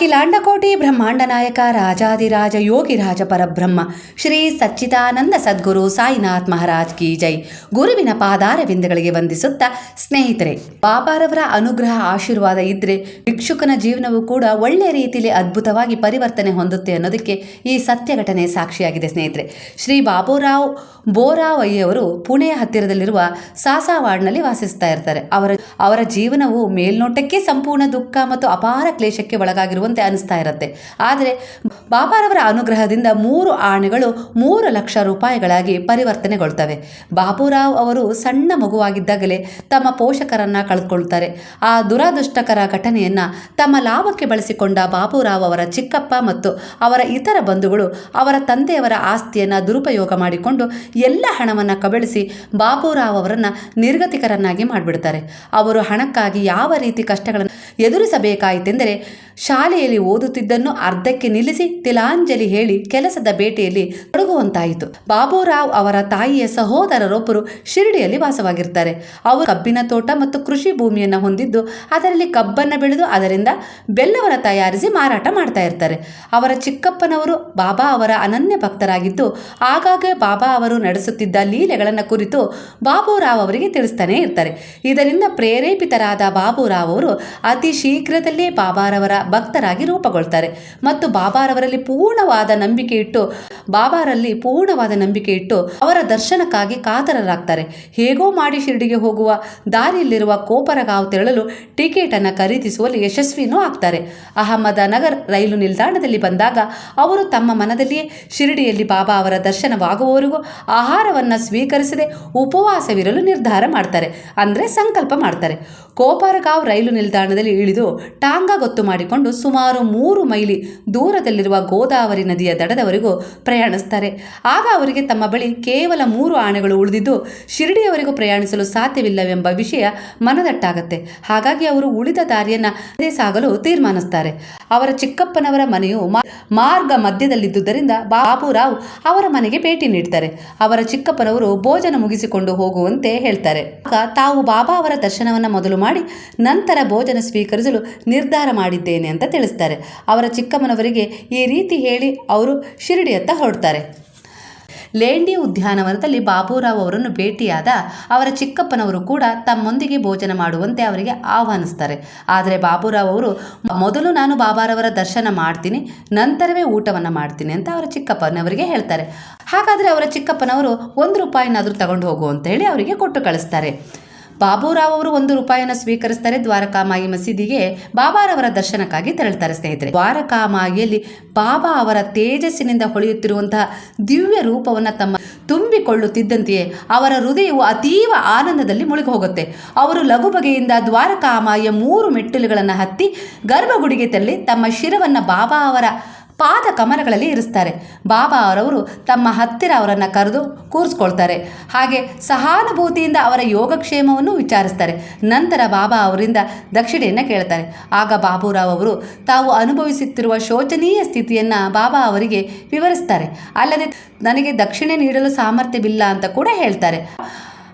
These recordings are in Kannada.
ಅಖಿಲಾಂಡಕೋಟಿ ಬ್ರಹ್ಮಾಂಡ ನಾಯಕ ರಾಜಾದಿರಾಜ ಯೋಗಿರಾಜ ಪರಬ್ರಹ್ಮ, ಶ್ರೀ ಸಚ್ಚಿದಾನಂದ ಸದ್ಗುರು ಸಾಯಿನಾಥ್ ಮಹಾರಾಜ್ ಕಿ ಜೈ. ಗುರುವಿನ ಪಾದಾರವಿಂದಗಳಿಗೆ ವಂದಿಸುತ್ತಾ ಸ್ನೇಹಿತರೆ, ಬಾಬಾರವರ ಅನುಗ್ರಹ ಆಶೀರ್ವಾದ ಇದ್ರೆ ಭಿಕ್ಷುಕನ ಜೀವನವೂ ಕೂಡ ಒಳ್ಳೆ ರೀತಿಯಲ್ಲಿ ಅದ್ಭುತವಾಗಿ ಪರಿವರ್ತನೆ ಹೊಂದುತ್ತೆ ಅನ್ನೋದಕ್ಕೆ ಈ ಸತ್ಯ ಘಟನೆ ಸಾಕ್ಷಿಯಾಗಿದೆ ಸ್ನೇಹಿತರೆ. ಶ್ರೀ ಬಾಬುರಾವ್ ಬೋರಾವಯ್ಯವರು ಪುಣೆಯ ಹತ್ತಿರದಲ್ಲಿರುವ ಸಾಸಾವಾಡ್ನಲ್ಲಿ ವಾಸಿಸ್ತಾ ಇರ್ತಾರೆ. ಅವರ ಅವರ ಜೀವನವು ಮೇಲ್ನೋಟಕ್ಕೆ ಸಂಪೂರ್ಣ ದುಃಖ ಮತ್ತು ಅಪಾರ ಕ್ಲೇಶಕ್ಕೆ ಒಳಗಾಗಿರುವಂತೆ ಅನಿಸ್ತಾ ಇರುತ್ತೆ. ಆದರೆ ಬಾಬಾರವರ ಅನುಗ್ರಹದಿಂದ ಮೂರು ಆಣೆಗಳು ಮೂರು ಲಕ್ಷ ರೂಪಾಯಿಗಳಾಗಿ ಪರಿವರ್ತನೆಗೊಳ್ತವೆ. ಬಾಬುರಾವ್ ಅವರು ಸಣ್ಣ ಮಗುವಾಗಿದ್ದಾಗಲೇ ತಮ್ಮ ಪೋಷಕರನ್ನ ಕಳೆದುಕೊಳ್ತಾರೆ ಆ ದುರಾದೃಷ್ಟಕರ ಘಟನೆಯನ್ನ ತಮ್ಮ ಲಾಭಕ್ಕೆ ಬಳಸಿಕೊಂಡ ಬಾಬುರಾವ್ ಅವರ ಚಿಕ್ಕಪ್ಪ ಮತ್ತು ಅವರ ಇತರ ಬಂಧುಗಳು ಅವರ ತಂದೆಯವರ ಆಸ್ತಿಯನ್ನ ದುರುಪಯೋಗ ಮಾಡಿಕೊಂಡು ಎಲ್ಲ ಹಣವನ್ನು ಕಬಳಿಸಿ ಬಾಬುರಾವ್ ಅವರನ್ನ ನಿರ್ಗತಿಕರನ್ನಾಗಿ ಮಾಡಿಬಿಡ್ತಾರೆ. ಅವರು ಹಣಕ್ಕಾಗಿ ಯಾವ ರೀತಿ ಕಷ್ಟಗಳನ್ನು ಎದುರಿಸಬೇಕಾಯಿತೆಂದರೆ ಶಾಲೆಯಲ್ಲಿ ಓದುತ್ತಿದ್ದನ್ನು ಅರ್ಧಕ್ಕೆ ನಿಲ್ಲಿಸಿ ತಿಲಾಂಜಲಿ ಹೇಳಿ ಕೆಲಸದ ಬೇಟೆಯಲ್ಲಿ ತೊಡಗುವಂತಾಯಿತು. ಬಾಬುರಾವ್ ಅವರ ತಾಯಿಯ ಸಹೋದರರೊಬ್ಬರು ಶಿರಡಿಯಲ್ಲಿ ವಾಸವಾಗಿರ್ತಾರೆ. ಅವರು ಕಬ್ಬಿನ ತೋಟ ಮತ್ತು ಕೃಷಿ ಭೂಮಿಯನ್ನು ಹೊಂದಿದ್ದು, ಅದರಲ್ಲಿ ಕಬ್ಬನ್ನು ಬೆಳೆದು ಅದರಿಂದ ಬೆಲ್ಲವನ್ನು ತಯಾರಿಸಿ ಮಾರಾಟ ಮಾಡ್ತಾ ಇರ್ತಾರೆ. ಅವರ ಚಿಕ್ಕಪ್ಪನವರು ಬಾಬಾ ಅವರ ಅನನ್ಯ ಭಕ್ತರಾಗಿದ್ದು ಆಗಾಗ ಬಾಬಾ ಅವರು ನಡೆಸುತ್ತಿದ್ದ ಲೀಲೆಗಳನ್ನು ಕುರಿತು ಬಾಬುರಾವ್ ಅವರಿಗೆ ತಿಳಿಸ್ತಾನೆ ಇರ್ತಾರೆ. ಇದರಿಂದ ಪ್ರೇರೇಪಿತರಾದ ಬಾಬುರಾವ್ ಅವರು ಅತಿ ಶೀಘ್ರದಲ್ಲೇ ಬಾಬಾರವರ ಭಕ್ತರಾಗಿ ರೂಪುಗೊಳ್ತಾರೆ. ಮತ್ತು ಬಾಬಾರವರಲ್ಲಿ ಪೂರ್ಣವಾದ ನಂಬಿಕೆ ಇಟ್ಟು, ಬಾಬಾರಲ್ಲಿ ಪೂರ್ಣವಾದ ನಂಬಿಕೆ ಇಟ್ಟು ಅವರ ದರ್ಶನಕ್ಕಾಗಿ ಕಾತರರಾಗ್ತಾರೆ. ಹೇಗೋ ಮಾಡಿ ಶಿರಡಿಗೆ ಹೋಗುವ ದಾರಿಯಲ್ಲಿರುವ ಕೋಪರಗಾಂವ್ ತೆರಳಲು ಟಿಕೆಟನ್ನು ಖರೀದಿಸುವಲ್ಲಿ ಯಶಸ್ವಿನೂ ಆಗ್ತಾರೆ. ಅಹಮದನಗರ್ ರೈಲು ನಿಲ್ದಾಣದಲ್ಲಿ ಬಂದಾಗ ಅವರು ತಮ್ಮ ಮನದಲ್ಲಿಯೇ ಶಿರಡಿಯಲ್ಲಿ ಬಾಬಾ ಅವರ ದರ್ಶನವಾಗುವವರೆಗೂ ಆಹಾರವನ್ನು ಸ್ವೀಕರಿಸದೆ ಉಪವಾಸವಿರಲು ನಿರ್ಧಾರ ಮಾಡ್ತಾರೆ. ಅಂದರೆ ಸಂಕಲ್ಪ ಮಾಡ್ತಾರೆ. ಕೋಪಾರಗಾವ್ ರೈಲು ನಿಲ್ದಾಣದಲ್ಲಿ ಇಳಿದು ಟಾಂಗ ಗೊತ್ತು ಮಾಡಿಕೊಂಡು ಸುಮಾರು ಮೂರು ಮೈಲಿ ದೂರದಲ್ಲಿರುವ ಗೋದಾವರಿ ನದಿಯ ದಡದವರೆಗೂ ಪ್ರಯಾಣಿಸ್ತಾರೆ. ಆಗ ಅವರಿಗೆ ತಮ್ಮ ಬಳಿ ಕೇವಲ ಮೂರು ಆಣೆಗಳು ಉಳಿದಿದ್ದು, ಶಿರಡಿಯವರೆಗೂ ಪ್ರಯಾಣಿಸಲು ಸಾಧ್ಯವಿಲ್ಲವೆಂಬ ವಿಷಯ ಮನದಟ್ಟಾಗತ್ತೆ. ಹಾಗಾಗಿ ಅವರು ಉಳಿದ ದಾರಿಯನ್ನು ಸಾಗಲು ತೀರ್ಮಾನಿಸ್ತಾರೆ. ಅವರ ಚಿಕ್ಕಪ್ಪನವರ ಮನೆಯು ಮಾರ್ಗ ಮಧ್ಯದಲ್ಲಿದ್ದುದರಿಂದ ಬಾಬುರಾವ್ ಅವರ ಮನೆಗೆ ಭೇಟಿ ನೀಡ್ತಾರೆ. ಅವರ ಚಿಕ್ಕಪ್ಪನವರು ಭೋಜನ ಮುಗಿಸಿಕೊಂಡು ಹೋಗುವಂತೆ ಹೇಳ್ತಾರೆ. ಆಗ ತಾವು ಬಾಬಾ ಅವರ ದರ್ಶನವನ್ನ ಮೊದಲು ಮಾಡಿ ನಂತರ ಭೋಜನ ಸ್ವೀಕರಿಸಲು ನಿರ್ಧಾರ ಮಾಡಿದ್ದೇನೆ ಅಂತ ತಿಳಿಸ್ತಾರೆ. ಅವರ ಚಿಕ್ಕಮ್ಮನವರಿಗೆ ಈ ರೀತಿ ಹೇಳಿ ಅವರು ಶಿರಡಿಯತ್ತ ಹೊರಡ್ತಾರೆ. ಲೇಂಡಿ ಉದ್ಯಾನವನದಲ್ಲಿ ಬಾಬುರಾವ್ ಅವರನ್ನು ಭೇಟಿಯಾದ ಅವರ ಚಿಕ್ಕಪ್ಪನವರು ಕೂಡ ತಮ್ಮೊಂದಿಗೆ ಭೋಜನ ಮಾಡುವಂತೆ ಅವರಿಗೆ ಆಹ್ವಾನಿಸ್ತಾರೆ. ಆದರೆ ಬಾಬುರಾವ್ ಅವರು, ಮೊದಲು ನಾನು ಬಾಬಾರವರ ದರ್ಶನ ಮಾಡ್ತೀನಿ, ನಂತರವೇ ಊಟವನ್ನು ಮಾಡ್ತೀನಿ ಅಂತ ಅವರ ಚಿಕ್ಕಪ್ಪನವರಿಗೆ ಹೇಳ್ತಾರೆ. ಹಾಗಾದರೆ ಅವರ ಚಿಕ್ಕಪ್ಪನವರು ಒಂದು ರೂಪಾಯಿನಾದರೂ ತಗೊಂಡು ಹೋಗು ಅಂತ ಹೇಳಿ ಅವರಿಗೆ ಕೊಟ್ಟು ಕಳಿಸ್ತಾರೆ. ಬಾಬುರಾವ್ ಅವರು ಒಂದು ರೂಪಾಯಿಯನ್ನು ಸ್ವೀಕರಿಸ್ತಾರೆ ದ್ವಾರಕಾಮಾಯಿ ಮಸೀದಿಗೆ. ಬಾಬಾರವರ ದರ್ಶನಕ್ಕಾಗಿ ತೆರಳುತ್ತಾರೆ ಸ್ನೇಹಿತರೆ. ದ್ವಾರಕಾಮಾಯಿಯಲ್ಲಿ ಬಾಬಾ ಅವರ ತೇಜಸ್ಸಿನಿಂದ ಹೊಳೆಯುತ್ತಿರುವಂತಹ ದಿವ್ಯ ರೂಪವನ್ನು ತಮ್ಮ ತುಂಬಿಕೊಳ್ಳುತ್ತಿದ್ದಂತೆಯೇ ಅವರ ಹೃದಯವು ಅತೀವ ಆನಂದದಲ್ಲಿ ಮುಳುಗಿ ಹೋಗುತ್ತೆ. ಅವರು ಲಘು ಬಗೆಯಿಂದ ದ್ವಾರಕಾಮಾಯಿಯ ಮೂರು ಮೆಟ್ಟಿಲುಗಳನ್ನು ಹತ್ತಿ ಗರ್ಭಗುಡಿಗೆ ತೆರಳಿ ತಮ್ಮ ಶಿರವನ್ನು ಬಾಬಾ ಅವರ ಪಾದ ಕಮಲಗಳಲ್ಲಿ ಇರಿಸ್ತಾರೆ. ಬಾಬಾ ಅವರವರು ತಮ್ಮ ಹತ್ತಿರ ಅವರನ್ನು ಕರೆದು ಕೂರಿಸ್ಕೊಳ್ತಾರೆ. ಹಾಗೆ ಸಹಾನುಭೂತಿಯಿಂದ ಅವರ ಯೋಗಕ್ಷೇಮವನ್ನು ವಿಚಾರಿಸ್ತಾರೆ. ನಂತರ ಬಾಬಾ ಅವರಿಂದ ದಕ್ಷಿಣೆಯನ್ನು ಕೇಳ್ತಾರೆ. ಆಗ ಬಾಬುರಾವ್ ಅವರು ತಾವು ಅನುಭವಿಸುತ್ತಿರುವ ಶೋಚನೀಯ ಸ್ಥಿತಿಯನ್ನು ಬಾಬಾ ಅವರಿಗೆ ವಿವರಿಸ್ತಾರೆ. ಅಲ್ಲದೆ, ನನಗೆ ದಕ್ಷಿಣೆ ನೀಡಲು ಸಾಮರ್ಥ್ಯವಿಲ್ಲ ಅಂತ ಕೂಡ ಹೇಳ್ತಾರೆ.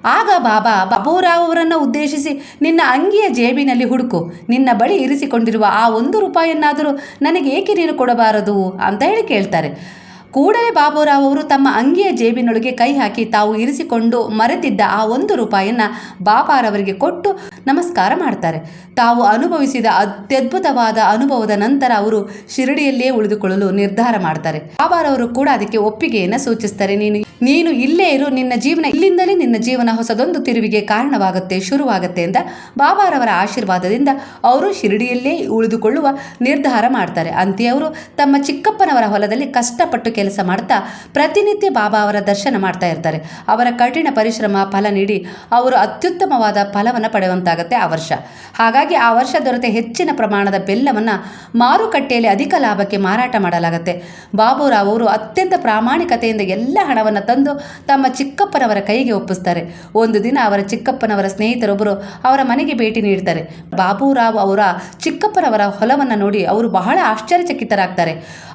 ಆಗ ಬಾಬಾ ಬಾಬೂರಾವ್ ಅವರನ್ನು ಉದ್ದೇಶಿಸಿ ನಿನ್ನ ಅಂಗಿಯ ಜೇಬಿನಲ್ಲಿ ಹುಡುಕು, ನಿನ್ನ ಬಳಿ ಇರಿಸಿಕೊಂಡಿರುವ ಆ ಒಂದು ರೂಪಾಯಿಯನ್ನಾದರೂ ನನಗೆ ಏಕೆ ನೀನು ಕೊಡಬಾರದು? ಅಂತ ಹೇಳಿ ಕೇಳ್ತಾರೆ. ಕೂಡಲೇ ಬಾಬುರಾವ್ ಅವರು ತಮ್ಮ ಅಂಗಿಯ ಜೇಬಿನೊಳಗೆ ಕೈ ಹಾಕಿ ತಾವು ಇರಿಸಿಕೊಂಡು ಮರೆತಿದ್ದ ಆ ಒಂದು ರೂಪಾಯಿಯನ್ನು ಬಾಬಾರವರಿಗೆ ಕೊಟ್ಟು ನಮಸ್ಕಾರ ಮಾಡ್ತಾರೆ. ತಾವು ಅನುಭವಿಸಿದ ಅತ್ಯದ್ಭುತವಾದ ಅನುಭವದ ನಂತರ ಅವರು ಶಿರಡಿಯಲ್ಲೇ ಉಳಿದುಕೊಳ್ಳಲು ನಿರ್ಧಾರ ಮಾಡ್ತಾರೆ. ಬಾಬಾರವರು ಕೂಡ ಅದಕ್ಕೆ ಒಪ್ಪಿಗೆಯನ್ನು ಸೂಚಿಸ್ತಾರೆ. ನೀನು ನೀನು ಇಲ್ಲೇ ಇರು, ನಿನ್ನ ಜೀವನ ಇಲ್ಲಿಂದಲೇ ನಿನ್ನ ಜೀವನ ಹೊಸದೊಂದು ತಿರುವಿಗೆ ಕಾರಣವಾಗುತ್ತೆ, ಶುರುವಾಗುತ್ತೆ ಅಂತ ಬಾಬಾರವರ ಆಶೀರ್ವಾದದಿಂದ ಅವರು ಶಿರಡಿಯಲ್ಲೇ ಉಳಿದುಕೊಳ್ಳುವ ನಿರ್ಧಾರ ಮಾಡ್ತಾರೆ. ಅಂತೆಯವರು ತಮ್ಮ ಚಿಕ್ಕಪ್ಪನವರ ಹೊಲದಲ್ಲಿ ಕಷ್ಟಪಟ್ಟು ಕೆಲಸ ಮಾಡ್ತಾ ಪ್ರತಿನಿತ್ಯ ಬಾಬಾ ಅವರ ದರ್ಶನ ಮಾಡ್ತಾ ಇರ್ತಾರೆ. ಅವರ ಕಠಿಣ ಪರಿಶ್ರಮ ಫಲ ನೀಡಿ ಅವರು ಅತ್ಯುತ್ತಮವಾದ ಫಲವನ್ನು ಪಡೆಯುವಂತಾಗತ್ತೆ ಆ ವರ್ಷ. ಹಾಗಾಗಿ ಆ ವರ್ಷ ದೊರೆತ ಹೆಚ್ಚಿನ ಪ್ರಮಾಣದ ಬೆಲ್ಲವನ್ನು ಮಾರುಕಟ್ಟೆಯಲ್ಲಿ ಅಧಿಕ ಲಾಭಕ್ಕೆ ಮಾರಾಟ ಮಾಡಲಾಗುತ್ತೆ. ಬಾಬುರಾವ್ ಅವರು ಅತ್ಯಂತ ಪ್ರಾಮಾಣಿಕತೆಯಿಂದ ಎಲ್ಲ ಹಣವನ್ನು ತಂದು ತಮ್ಮ ಚಿಕ್ಕಪ್ಪನವರ ಕೈಗೆ ಒಪ್ಪಿಸ್ತಾರೆ. ಒಂದು ದಿನ ಅವರ ಚಿಕ್ಕಪ್ಪನವರ ಸ್ನೇಹಿತರೊಬ್ಬರು ಅವರ ಮನೆಗೆ ಭೇಟಿ ನೀಡ್ತಾರೆ. ಬಾಬುರಾವ್ ಅವರ ಚಿಕ್ಕಪ್ಪನವರ ಹೊಲವನ್ನು ನೋಡಿ ಅವರು ಬಹಳ ಆಶ್ಚರ್ಯಚಕಿತರಾಗ್ತಾರೆ.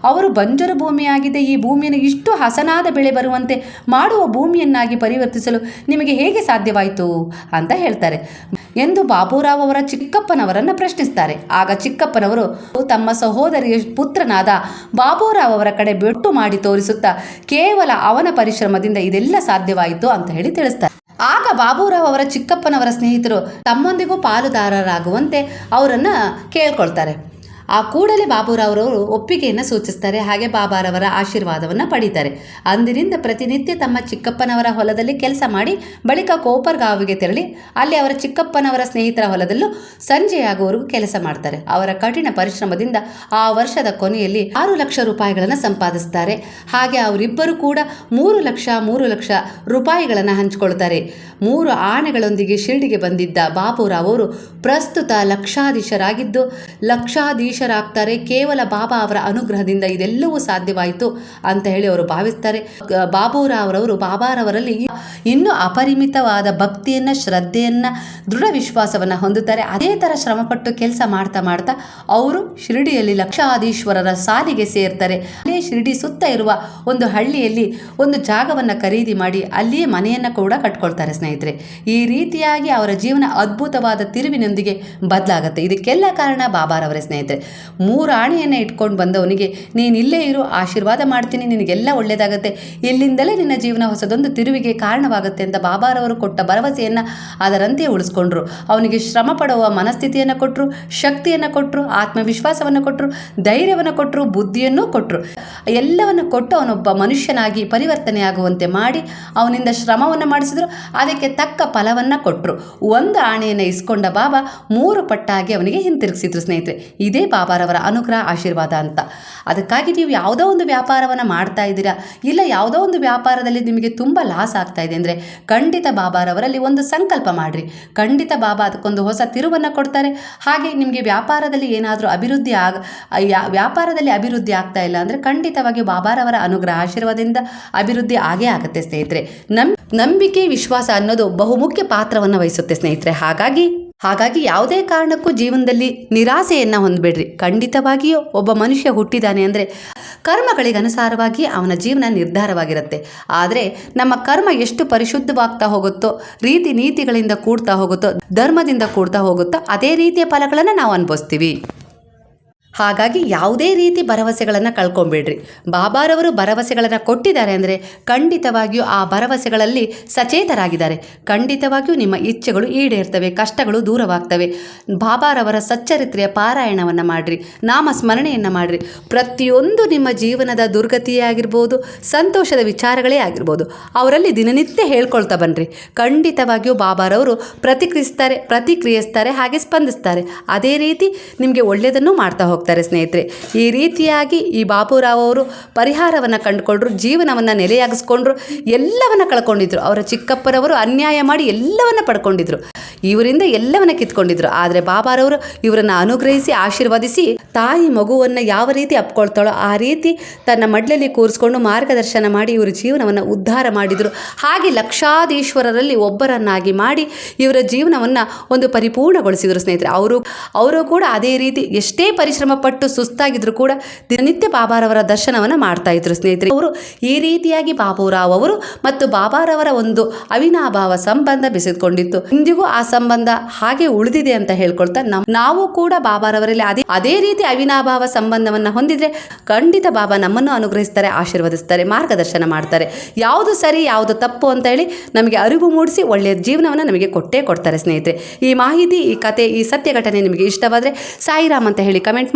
ಅವರು ಬಂಜರು ಭೂಮಿಯಾಗಿದೆ ಭೂಮಿಯನ್ನು ಇಷ್ಟು ಹಸನಾದ ಬೆಳೆ ಬರುವಂತೆ ಮಾಡುವ ಭೂಮಿಯನ್ನಾಗಿ ಪರಿವರ್ತಿಸಲು ನಿಮಗೆ ಹೇಗೆ ಸಾಧ್ಯವಾಯಿತು ಅಂತ ಹೇಳ್ತಾರೆ. ಎಂದು ಬಾಬುರಾವ್ ಅವರ ಚಿಕ್ಕಪ್ಪನವರನ್ನು ಪ್ರಶ್ನಿಸ್ತಾರೆ. ಆಗ ಚಿಕ್ಕಪ್ಪನವರು ತಮ್ಮ ಸಹೋದರಿಯ ಪುತ್ರನಾದ ಬಾಬುರಾವ್ ಅವರ ಕಡೆ ಬೆಟ್ಟು ಮಾಡಿ ತೋರಿಸುತ್ತಾ ಕೇವಲ ಅವನ ಪರಿಶ್ರಮದಿಂದ ಇದೆಲ್ಲ ಸಾಧ್ಯವಾಯಿತು ಅಂತ ಹೇಳಿ ತಿಳಿಸ್ತಾರೆ. ಆಗ ಬಾಬುರಾವ್ ಅವರ ಚಿಕ್ಕಪ್ಪನವರ ಸ್ನೇಹಿತರು ತಮ್ಮೊಂದಿಗೂ ಪಾಲುದಾರರಾಗುವಂತೆ ಅವರನ್ನು ಕೇಳ್ಕೊಳ್ತಾರೆ. ಆ ಕೂಡಲೇ ಬಾಬುರಾವ್ರವರು ಒಪ್ಪಿಗೆಯನ್ನು ಸೂಚಿಸ್ತಾರೆ. ಹಾಗೆ ಬಾಬಾರವರ ಆಶೀರ್ವಾದವನ್ನು ಪಡೀತಾರೆ. ಅಂದಿನಿಂದ ಪ್ರತಿನಿತ್ಯ ತಮ್ಮ ಚಿಕ್ಕಪ್ಪನವರ ಹೊಲದಲ್ಲಿ ಕೆಲಸ ಮಾಡಿ ಬಳಿಕ ಕೋಪರ್ಗಾವಿಗೆ ತೆರಳಿ ಅಲ್ಲಿ ಅವರ ಚಿಕ್ಕಪ್ಪನವರ ಸ್ನೇಹಿತರ ಹೊಲದಲ್ಲೂ ಸಂಜೆಯಾಗುವವರೆಗೂ ಕೆಲಸ ಮಾಡ್ತಾರೆ. ಅವರ ಕಠಿಣ ಪರಿಶ್ರಮದಿಂದ ಆ ವರ್ಷದ ಕೊನೆಯಲ್ಲಿ ಆರು ಲಕ್ಷ ರೂಪಾಯಿಗಳನ್ನು ಸಂಪಾದಿಸ್ತಾರೆ. ಹಾಗೆ ಅವರಿಬ್ಬರು ಕೂಡ ಮೂರು ಲಕ್ಷ ಮೂರು ಲಕ್ಷ ರೂಪಾಯಿಗಳನ್ನು ಹಂಚಿಕೊಳ್ತಾರೆ. ಮೂರು ಆನೆಗಳೊಂದಿಗೆ ಶಿರ್ಡಿಗೆ ಬಂದಿದ್ದ ಬಾಬುರಾವ್ ಅವರು ಪ್ರಸ್ತುತ ಲಕ್ಷಾಧೀಶರಾಗಿದ್ದು ಲಕ್ಷಾಧೀಶರಾಗ್ತಾರೆ ಕೇವಲ ಬಾಬಾ ಅವರ ಅನುಗ್ರಹದಿಂದ ಇದೆಲ್ಲವೂ ಸಾಧ್ಯವಾಯಿತು ಅಂತ ಹೇಳಿ ಅವರು ಭಾವಿಸ್ತಾರೆ. ಬಾಬುರಾವ್ರವರು ಬಾಬಾರವರಲ್ಲಿ ಇನ್ನೂ ಅಪರಿಮಿತವಾದ ಭಕ್ತಿಯನ್ನ, ಶ್ರದ್ಧೆಯನ್ನ, ದೃಢ ವಿಶ್ವಾಸವನ್ನ ಹೊಂದುತ್ತಾರೆ. ಅದೇ ತರ ಶ್ರಮಪಟ್ಟು ಕೆಲಸ ಮಾಡ್ತಾ ಮಾಡ್ತಾ ಅವರು ಶಿರಡಿಯಲ್ಲಿ ಲಕ್ಷಾಧೀಶ್ವರರ ಸಾಲಿಗೆ ಸೇರ್ತಾರೆ. ಅಲ್ಲೇ ಶಿರಡಿ ಸುತ್ತ ಇರುವ ಒಂದು ಹಳ್ಳಿಯಲ್ಲಿ ಒಂದು ಜಾಗವನ್ನು ಖರೀದಿ ಮಾಡಿ ಅಲ್ಲಿಯೇ ಮನೆಯನ್ನು ಕೂಡ ಕಟ್ಕೊಳ್ತಾರೆ ಸ್ನೇಹಿತರೆ. ಈ ರೀತಿಯಾಗಿ ಅವರ ಜೀವನ ಅದ್ಭುತವಾದ ತಿರುವಿನೊಂದಿಗೆ ಬದಲಾಗುತ್ತೆ. ಇದಕ್ಕೆಲ್ಲ ಕಾರಣ ಬಾಬಾರವರೇ ಸ್ನೇಹಿತರೆ. ಮೂರು ಆಣೆಯನ್ನು ಇಟ್ಕೊಂಡು ಬಂದವನಿಗೆ, ನೀನು ಇಲ್ಲೇ ಇರು, ಆಶೀರ್ವಾದ ಮಾಡ್ತೀನಿ, ನಿನಗೆಲ್ಲ ಒಳ್ಳೆಯದಾಗುತ್ತೆ ಇಲ್ಲಿಂದಲೇ ನಿನ್ನ ಜೀವನ ಹೊಸದೊಂದು ತಿರುವಿಗೆ ಕಾರಣವಾಗುತ್ತೆ ಅಂತ ಬಾಬಾರವರು ಕೊಟ್ಟ ಭರವಸೆಯನ್ನು ಅದರಂತೆ ಉಳಿಸ್ಕೊಂಡ್ರು. ಅವನಿಗೆ ಶ್ರಮ ಪಡುವ ಮನಸ್ಥಿತಿಯನ್ನು ಕೊಟ್ಟರು ಶಕ್ತಿಯನ್ನು ಕೊಟ್ಟರು ಆತ್ಮವಿಶ್ವಾಸವನ್ನು ಕೊಟ್ಟರು ಧೈರ್ಯವನ್ನು ಕೊಟ್ಟರು ಬುದ್ಧಿಯನ್ನು ಕೊಟ್ಟರು ಎಲ್ಲವನ್ನು ಕೊಟ್ಟು ಅವನೊಬ್ಬ ಮನುಷ್ಯನಾಗಿ ಪರಿವರ್ತನೆ ಆಗುವಂತೆ ಮಾಡಿ ಅವನಿಂದ ಶ್ರಮವನ್ನು ಮಾಡಿಸಿದ್ರು, ಅದಕ್ಕೆ ತಕ್ಕ ಫಲವನ್ನು ಕೊಟ್ಟರು ಒಂದು ಆಣೆಯನ್ನು ಇಸ್ಕೊಂಡ ಬಾಬಾ ಮೂರು ಪಟ್ಟಾಗಿ ಅವನಿಗೆ ಹಿಂತಿರುಗಿಸಿದ್ರು ಸ್ನೇಹಿತರೆ. ಇದೇ ಬಾಬಾರವರ ಅನುಗ್ರಹ, ಆಶೀರ್ವಾದ ಅಂತ. ಅದಕ್ಕಾಗಿ ನೀವು ಯಾವುದೋ ಒಂದು ವ್ಯಾಪಾರವನ್ನು ಮಾಡ್ತಾ ಇದ್ದೀರಾ? ಇಲ್ಲ ಯಾವುದೋ ಒಂದು ವ್ಯಾಪಾರದಲ್ಲಿ ನಿಮಗೆ ತುಂಬ ಲಾಸ್ ಆಗ್ತಾ ಇದೆ ಅಂದರೆ ಖಂಡಿತ ಬಾಬಾರವರಲ್ಲಿ ಒಂದು ಸಂಕಲ್ಪ ಮಾಡಿರಿ. ಖಂಡಿತ ಬಾಬಾ ಅದಕ್ಕೊಂದು ಹೊಸ ತಿರುವನ್ನು ಕೊಡ್ತಾರೆ. ಹಾಗೆ ನಿಮಗೆ ವ್ಯಾಪಾರದಲ್ಲಿ ಏನಾದರೂ ಅಭಿವೃದ್ಧಿ ಆಗ ವ್ಯಾಪಾರದಲ್ಲಿ ಅಭಿವೃದ್ಧಿ ಆಗ್ತಾ ಇಲ್ಲ ಅಂದರೆ ಖಂಡಿತವಾಗಿ ಬಾಬಾರವರ ಅನುಗ್ರಹ, ಆಶೀರ್ವಾದದಿಂದ ಅಭಿವೃದ್ಧಿ ಆಗೇ ಆಗುತ್ತೆ ಸ್ನೇಹಿತರೆ. ನಂಬಿಕೆ, ವಿಶ್ವಾಸ ಅನ್ನೋದು ಬಹುಮುಖ್ಯ ಪಾತ್ರವನ್ನು ವಹಿಸುತ್ತೆ ಸ್ನೇಹಿತರೆ. ಹಾಗಾಗಿ ಹಾಗಾಗಿ ಯಾವುದೇ ಕಾರಣಕ್ಕೂ ಜೀವನದಲ್ಲಿ ನಿರಾಸೆಯನ್ನು ಹೊಂದಬೇಡ್ರಿ. ಖಂಡಿತವಾಗಿಯೂ ಒಬ್ಬ ಮನುಷ್ಯ ಹುಟ್ಟಿದ್ದಾನೆ ಅಂದರೆ ಕರ್ಮಗಳಿಗೆ ಅನುಸಾರವಾಗಿ ಅವನ ಜೀವನ ನಿರ್ಧಾರವಾಗಿರುತ್ತೆ. ಆದರೆ ನಮ್ಮ ಕರ್ಮ ಎಷ್ಟು ಪರಿಶುದ್ಧವಾಗ್ತಾ ಹೋಗುತ್ತೋ, ರೀತಿ ನೀತಿಗಳಿಂದ ಕೂಡ್ತಾ ಹೋಗುತ್ತೋ, ಧರ್ಮದಿಂದ ಕೂಡ್ತಾ ಹೋಗುತ್ತೋ, ಅದೇ ರೀತಿಯ ಫಲಗಳನ್ನು ನಾವು ಅನುಭವಿಸ್ತೀವಿ. ಹಾಗಾಗಿ ಯಾವುದೇ ರೀತಿ ಭರವಸೆಗಳನ್ನು ಕಳ್ಕೊಂಬಿಡ್ರಿ ಬಾಬಾರವರು ಭರವಸೆಗಳನ್ನು ಕೊಟ್ಟಿದ್ದಾರೆ ಅಂದರೆ ಖಂಡಿತವಾಗಿಯೂ ಆ ಭರವಸೆಗಳಲ್ಲಿ ಸಚೇತರಾಗಿದ್ದಾರೆ. ಖಂಡಿತವಾಗಿಯೂ ನಿಮ್ಮ ಇಚ್ಛೆಗಳು ಈಡೇರ್ತವೆ, ಕಷ್ಟಗಳು ದೂರವಾಗ್ತವೆ. ಬಾಬಾರವರ ಸಚ್ಚರಿತ್ರೆಯ ಪಾರಾಯಣವನ್ನು ಮಾಡಿರಿ ನಾಮ ಸ್ಮರಣೆಯನ್ನು ಮಾಡಿರಿ. ಪ್ರತಿಯೊಂದು ನಿಮ್ಮ ಜೀವನದ ದುರ್ಗತಿಯೇ ಆಗಿರ್ಬೋದು, ಸಂತೋಷದ ವಿಚಾರಗಳೇ ಆಗಿರ್ಬೋದು, ಅವರಲ್ಲಿ ದಿನನಿತ್ಯ ಹೇಳ್ಕೊಳ್ತಾ ಬನ್ನಿರಿ ಖಂಡಿತವಾಗಿಯೂ ಬಾಬಾರವರು ಪ್ರತಿಕ್ರಿಯಿಸ್ತಾರೆ ಪ್ರತಿಕ್ರಿಯಿಸ್ತಾರೆ, ಹಾಗೆ ಸ್ಪಂದಿಸ್ತಾರೆ. ಅದೇ ರೀತಿ ನಿಮಗೆ ಒಳ್ಳೆಯದನ್ನು ಮಾಡ್ತಾ ಹೋಗ್ತಾರೆ. ಸ್ನೇಹಿತರೆ. ಈ ರೀತಿಯಾಗಿ ಈ ಬಾಪುರಾವ್ ಅವರು ಪರಿಹಾರವನ್ನು ಕಂಡುಕೊಂಡ್ರು, ಜೀವನವನ್ನು ನೆಲೆಯಾಗಿಸ್ಕೊಂಡ್ರು, ಎಲ್ಲವನ್ನ ಕಳ್ಕೊಂಡಿದ್ರು. ಅವರ ಚಿಕ್ಕಪ್ಪರವರು ಅನ್ಯಾಯ ಮಾಡಿ ಎಲ್ಲವನ್ನ ಪಡ್ಕೊಂಡಿದ್ರು. ಇವರಿಂದ ಎಲ್ಲವನ್ನ ಕಿತ್ಕೊಂಡಿದ್ರು. ಆದರೆ ಬಾಬಾರವರು ಇವರನ್ನು ಅನುಗ್ರಹಿಸಿ, ಆಶೀರ್ವದಿಸಿ, ತಾಯಿ ಮಗುವನ್ನು ಯಾವ ರೀತಿ ಅಪ್ಕೊಳ್ತಾಳೋ ಆ ರೀತಿ ತನ್ನ ಮಡ್ಲಲ್ಲಿ ಕೂರಿಸ್ಕೊಂಡು ಮಾರ್ಗದರ್ಶನ ಮಾಡಿ ಇವರ ಜೀವನವನ್ನು ಉದ್ಧಾರ ಮಾಡಿದರು. ಹಾಗೆ ಲಕ್ಷಾಧೀಶ್ವರರಲ್ಲಿ ಒಬ್ಬರನ್ನಾಗಿ ಮಾಡಿ ಇವರ ಜೀವನವನ್ನು ಒಂದು ಪರಿಪೂರ್ಣಗೊಳಿಸಿದರು ಸ್ನೇಹಿತರೆ. ಅವರು ಅವರು ಕೂಡ ಅದೇ ರೀತಿ ಎಷ್ಟೇ ಪರಿಶ್ರಮ ಪಟ್ಟು ಸುಸ್ತಾಗಿದ್ರು ಕೂಡ ದಿನನಿತ್ಯ ಬಾಬಾರವರ ದರ್ಶನವನ್ನು ಮಾಡ್ತಾ ಇದ್ರು ಸ್ನೇಹಿತರೆ. ಅವರು ಈ ರೀತಿಯಾಗಿ ಬಾಬುರಾವ್ ಅವರು ಮತ್ತು ಬಾಬಾರವರ ಒಂದು ಅವಿನಾಭಾವ ಸಂಬಂಧ ಬೆಸೆದುಕೊಂಡಿತ್ತು. ಇಂದಿಗೂ ಆ ಸಂಬಂಧ ಹಾಗೆ ಉಳಿದಿದೆ ಅಂತ ಹೇಳ್ಕೊಳ್ತಾ ನಾವು ಕೂಡ ಬಾಬಾರವರಲ್ಲಿ ಅದೇ ಅದೇ ರೀತಿ ಅವಿನಾಭಾವ ಸಂಬಂಧವನ್ನ ಹೊಂದಿದ್ರೆ ಖಂಡಿತ ಬಾಬಾ ನಮ್ಮನ್ನು ಅನುಗ್ರಹಿಸ್ತಾರೆ, ಆಶೀರ್ವದಿಸ್ತಾರೆ, ಮಾರ್ಗದರ್ಶನ ಮಾಡ್ತಾರೆ. ಯಾವುದು ಸರಿ, ಯಾವುದು ತಪ್ಪು ಅಂತ ಹೇಳಿ ನಮಗೆ ಅರಿವು ಮೂಡಿಸಿ ಒಳ್ಳೆಯ ಜೀವನವನ್ನು ನಮಗೆ ಕೊಟ್ಟೇ ಕೊಡ್ತಾರೆ ಸ್ನೇಹಿತರೆ. ಈ ಮಾಹಿತಿ, ಈ ಕತೆ, ಈ ಸತ್ಯ ಘಟನೆ ನಿಮಗೆ ಇಷ್ಟವಾದರೆ ಸಾಯಿರಾಮ್ ಅಂತ ಹೇಳಿ ಕಮೆಂಟ್